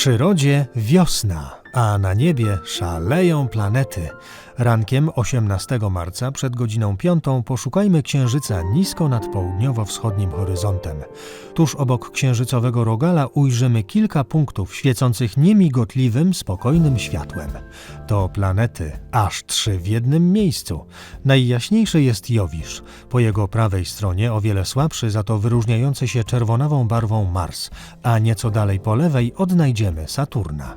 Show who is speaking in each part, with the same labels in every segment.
Speaker 1: przyrodzie wiosna, a na niebie szaleją planety. Rankiem 18 marca przed godziną 5 poszukajmy księżyca nisko nad południowo-wschodnim horyzontem. Tuż obok księżycowego rogala ujrzymy kilka punktów świecących niemigotliwym, spokojnym światłem. To planety, aż trzy w jednym miejscu. Najjaśniejszy jest Jowisz. Po jego prawej stronie o wiele słabszy, za to wyróżniający się czerwonawą barwą Mars, a nieco dalej po lewej odnajdziemy Saturna.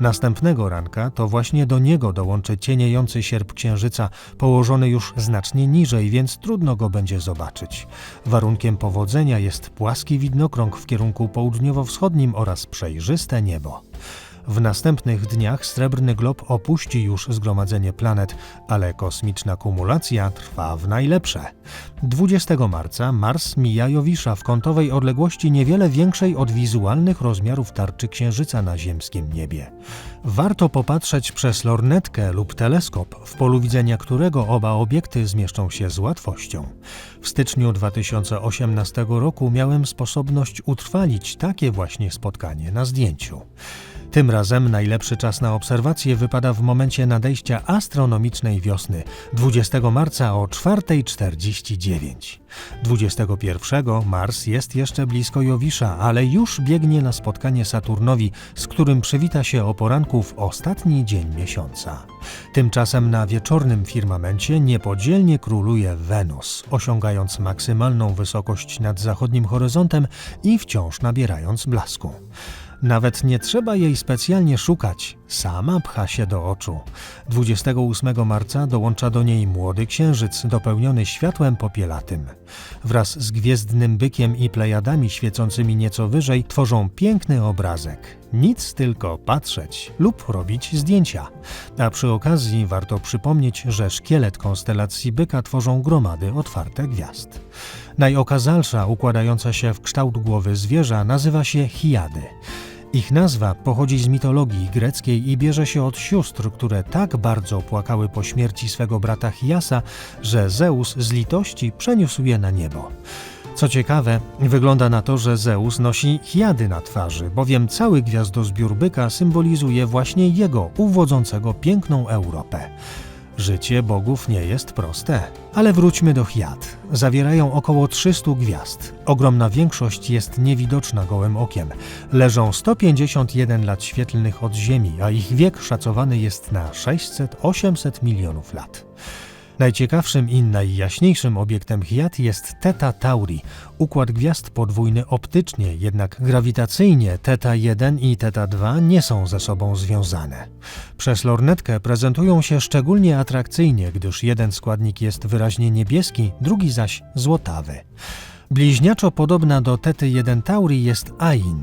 Speaker 1: Następnego ranka to właśnie do niego dołączy cieniejący sierp księżyca, położony już znacznie niżej, więc trudno go będzie zobaczyć. Warunkiem powodzenia jest płaski widnokrąg w kierunku południowo-wschodnim oraz przejrzyste niebo. W następnych dniach srebrny glob opuści już zgromadzenie planet, ale kosmiczna kumulacja trwa w najlepsze. 20 marca Mars mija Jowisza w kątowej odległości niewiele większej od wizualnych rozmiarów tarczy Księżyca na ziemskim niebie. Warto popatrzeć przez lornetkę lub teleskop, w polu widzenia którego oba obiekty zmieszczą się z łatwością. W styczniu 2018 roku miałem sposobność utrwalić takie właśnie spotkanie na zdjęciu. Tym razem najlepszy czas na obserwację wypada w momencie nadejścia astronomicznej wiosny 20 marca o 4.49. 21 Mars jest jeszcze blisko Jowisza, ale już biegnie na spotkanie Saturnowi, z którym przywita się o poranku w ostatni dzień miesiąca. Tymczasem na wieczornym firmamencie niepodzielnie króluje Wenus, osiągając maksymalną wysokość nad zachodnim horyzontem i wciąż nabierając blasku. Nawet nie trzeba jej specjalnie szukać, sama pcha się do oczu. 28 marca dołącza do niej młody księżyc, dopełniony światłem popielatym. Wraz z gwiezdnym bykiem i plejadami świecącymi nieco wyżej tworzą piękny obrazek. Nic tylko patrzeć lub robić zdjęcia. A przy okazji warto przypomnieć, że szkielet konstelacji byka tworzą gromady otwarte gwiazd. Najokazalsza, układająca się w kształt głowy zwierza, nazywa się Hiady. Ich nazwa pochodzi z mitologii greckiej i bierze się od sióstr, które tak bardzo płakały po śmierci swego brata Hiasa, że Zeus z litości przeniósł je na niebo. Co ciekawe, wygląda na to, że Zeus nosi hiady na twarzy, bowiem cały gwiazdozbiór byka symbolizuje właśnie jego, uwodzącego piękną Europę. Życie bogów nie jest proste. Ale wróćmy do Hiat. Zawierają około 300 gwiazd. Ogromna większość jest niewidoczna gołym okiem. Leżą 151 lat świetlnych od Ziemi, a ich wiek szacowany jest na 600-800 milionów lat. Najciekawszym i najjaśniejszym obiektem Hiat jest Theta Tauri, układ gwiazd podwójny optycznie, jednak grawitacyjnie Theta 1 i Theta 2 nie są ze sobą związane. Przez lornetkę prezentują się szczególnie atrakcyjnie, gdyż jeden składnik jest wyraźnie niebieski, drugi zaś złotawy. Bliźniaczo podobna do Tety 1 Tauri jest Ain.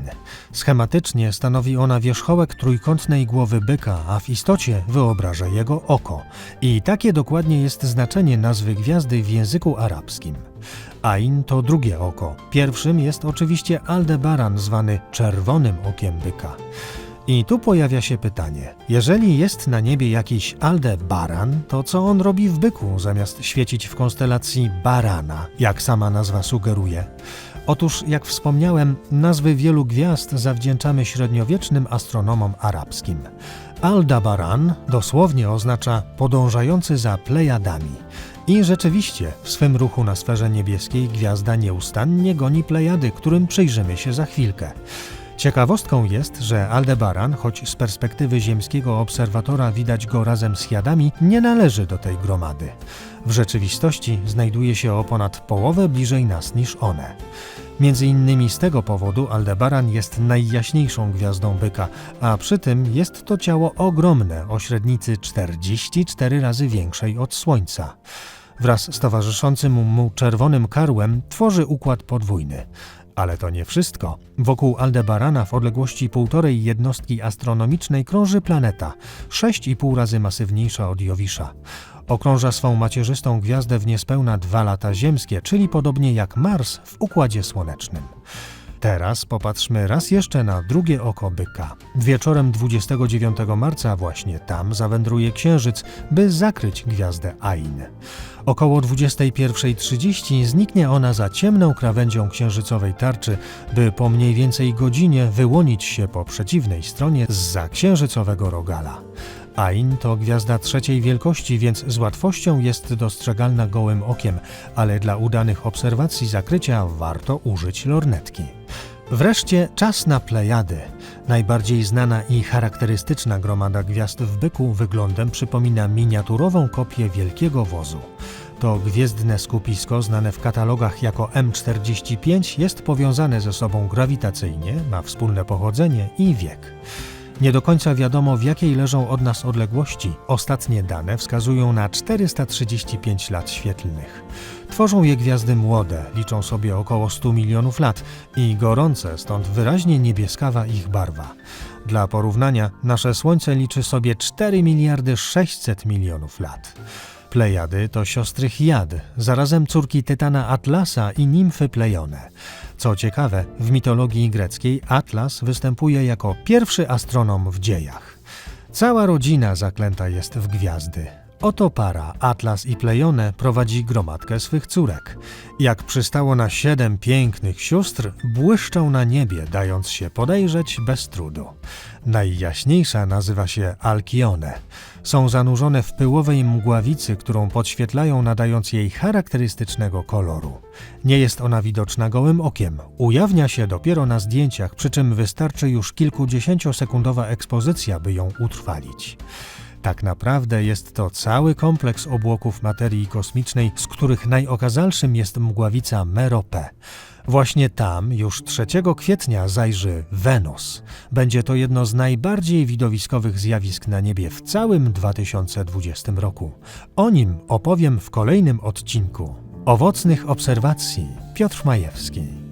Speaker 1: Schematycznie stanowi ona wierzchołek trójkątnej głowy byka, a w istocie wyobraża jego oko. I takie dokładnie jest znaczenie nazwy gwiazdy w języku arabskim. Ain to drugie oko. Pierwszym jest oczywiście Aldebaran, zwany czerwonym okiem byka. I tu pojawia się pytanie: jeżeli jest na niebie jakiś Aldebaran, to co on robi w byku, zamiast świecić w konstelacji Barana, jak sama nazwa sugeruje? Otóż, jak wspomniałem, nazwy wielu gwiazd zawdzięczamy średniowiecznym astronomom arabskim. Aldabaran dosłownie oznacza podążający za plejadami. I rzeczywiście, w swym ruchu na sferze niebieskiej gwiazda nieustannie goni plejady, którym przyjrzymy się za chwilkę. Ciekawostką jest, że Aldebaran, choć z perspektywy ziemskiego obserwatora widać go razem z Jadami, nie należy do tej gromady. W rzeczywistości znajduje się o ponad połowę bliżej nas niż one. Między innymi z tego powodu Aldebaran jest najjaśniejszą gwiazdą byka, a przy tym jest to ciało ogromne, o średnicy 44 razy większej od Słońca. Wraz z towarzyszącym mu czerwonym karłem tworzy układ podwójny. Ale to nie wszystko. Wokół Aldebarana w odległości półtorej jednostki astronomicznej krąży planeta, 6,5 razy masywniejsza od Jowisza. Okrąża swą macierzystą gwiazdę w niespełna dwa lata ziemskie, czyli podobnie jak Mars w Układzie Słonecznym. Teraz popatrzmy raz jeszcze na drugie oko byka. Wieczorem 29 marca właśnie tam zawędruje księżyc, by zakryć gwiazdę Ain. Około 21.30 zniknie ona za ciemną krawędzią księżycowej tarczy, by po mniej więcej godzinie wyłonić się po przeciwnej stronie zza księżycowego rogala. Ain to gwiazda trzeciej wielkości, więc z łatwością jest dostrzegalna gołym okiem, ale dla udanych obserwacji zakrycia warto użyć lornetki. Wreszcie czas na Plejady. Najbardziej znana i charakterystyczna gromada gwiazd w byku wyglądem przypomina miniaturową kopię wielkiego wozu. To gwiezdne skupisko, znane w katalogach jako M45, jest powiązane ze sobą grawitacyjnie, ma wspólne pochodzenie i wiek. Nie do końca wiadomo, w jakiej leżą od nas odległości. Ostatnie dane wskazują na 435 lat świetlnych. Tworzą je gwiazdy młode, liczą sobie około 100 milionów lat i gorące, stąd wyraźnie niebieskawa ich barwa. Dla porównania, nasze Słońce liczy sobie 4 miliardy 600 milionów lat. Plejady to siostry Chiad, zarazem córki Tytana Atlasa i nimfy Plejone. Co ciekawe, w mitologii greckiej Atlas występuje jako pierwszy astronom w dziejach. Cała rodzina zaklęta jest w gwiazdy. Oto para, Atlas i Plejone, prowadzi gromadkę swych córek. Jak przystało na siedem pięknych sióstr, błyszczą na niebie, dając się podejrzeć bez trudu. Najjaśniejsza nazywa się Alkione. Są zanurzone w pyłowej mgławicy, którą podświetlają, nadając jej charakterystycznego koloru. Nie jest ona widoczna gołym okiem. Ujawnia się dopiero na zdjęciach, przy czym wystarczy już kilkudziesięciosekundowa ekspozycja, by ją utrwalić. Tak naprawdę jest to cały kompleks obłoków materii kosmicznej, z których najokazalszym jest mgławica Merope. Właśnie tam już 3 kwietnia zajrzy Wenus. Będzie to jedno z najbardziej widowiskowych zjawisk na niebie w całym 2020 roku. O nim opowiem w kolejnym odcinku. Owocnych obserwacji Piotr Majewski.